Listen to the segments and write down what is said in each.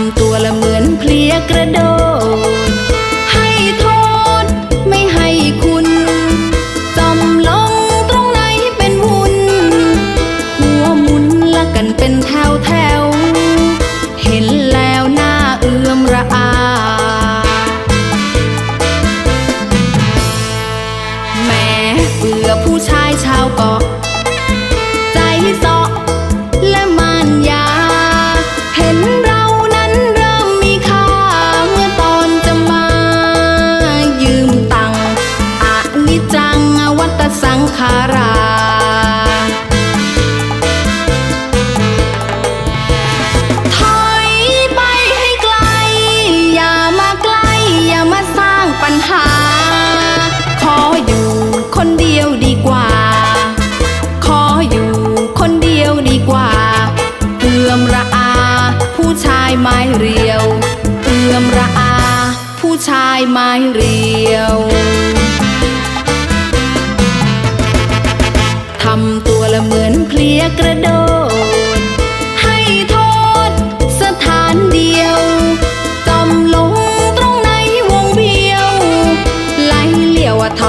ำตัวละเหมือนเพลียกระโดด ให้โทษไม่ให้คุณจมลงตรงไหนเป็นวุ่น หัวหมุนละกันเป็นแถวแถว เห็นแล้วหน้าเอื้อมระอา แม้เบื่อผู้ชายชาวเกาะ ตสังขารา ถอยไปให้ไกล อย่ามาใกล้ อย่ามาสร้างปัญหา ขออยู่คนเดียวดีกว่า ขออยู่คนเดียวดีกว่า เอื้อมระอา ผู้ชายไม้เรียว เอื้อมระอา ผู้ชายไม้เรียว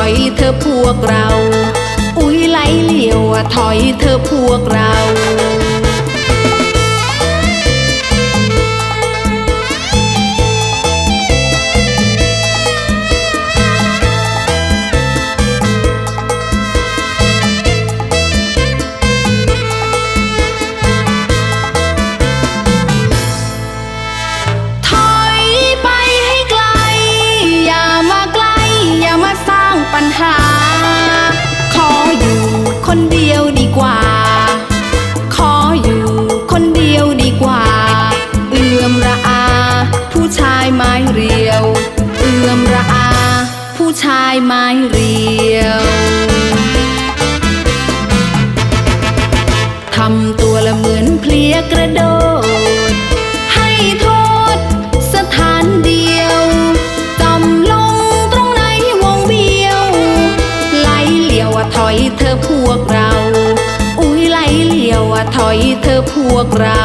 อะถอยเธอพวกเรา อุ้ยไหลเหลียวอะถอยเธอพวกเรา ชายไม้เรียวทำตัวละเหมือนเพลียกระโดด ให้โทษสถานเดียวจมลงตรงไหนวงเวียว ไหลเหลียวอะถอยเธอพวกเรา อุ้ยไหลเหลียวอะถอยเธอพวกเรา